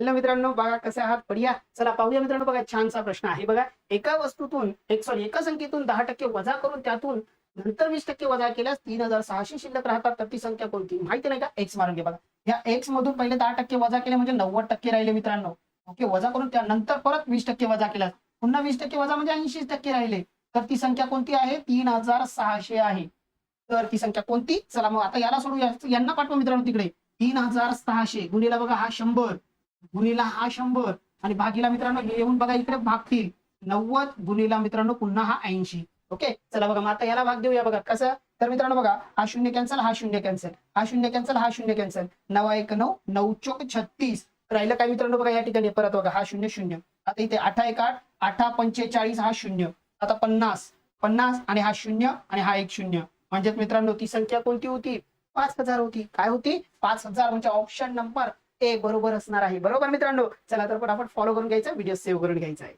Hello मित्रांनो बघा कसे आहात? बढिया. चला पाहूया मित्रांनो बघा छानसा प्रश्न आहे. बघा एका वस्तूतून एक सॉरी एका संख्येतून दहा टक्के वजा करून त्यातून नंतर वीस टक्के वजा केल्यास तीन हजार सहाशे शिल्लक राहतात. तर ती संख्या कोणती? माहिती नाही का? एक्स मारून बघा. या एक्स मधून पहिले दहा टक्के वजा केले म्हणजे नव्वद टक्के राहिले मित्रांनो. ओके वजा करून त्यानंतर परत वीस टक्के वजा केल्यास पुन्हा वीस टक्के वजा म्हणजे ऐंशी टक्के राहिले. तर ती संख्या कोणती आहे? तीन हजार सहाशे आहे. तर ती संख्या कोणती? चला मग आता याला सोडू यांना पाठवा मित्रांनो तिकडे. तीन हजार सहाशे. गुणिला बघा हा शंभर. गुणीला हा शंभर. आणि भागीला मित्रांनो हे येऊन बघा इकडे भागतील. नव्वद गुणीला मित्रांनो पुन्हा हा ऐंशी. ओके? चला बघा मग आता याला भाग देऊया बघा. कसं? तर मित्रांनो बघा हा शून्य कॅन्सल हा शून्य कॅन्सल हा शून्य कॅन्सल हा शून्य कॅन्सल नवा एक नऊ नऊ चोक छत्तीस. राहिलं काय मित्रांनो बघा या ठिकाणी? परत बघा हा शून्य शून्य. आता इथे आठा एक आठ आठा पंचेचाळीस हा शून्य. आता पन्नास. पन्नास आणि हा शून्य आणि हा एक शून्य. म्हणजेच मित्रांनो ती संख्या कोणती होती? पाच हजार होती. काय होती? पाच हजार म्हणजे ऑप्शन नंबर ए बरोबर असणार आहे. बरोबर मित्रांनो? चला तर आपण फॉलो करून घ्यायचा व्हिडिओ सेव्ह करून घ्यायचा आहे.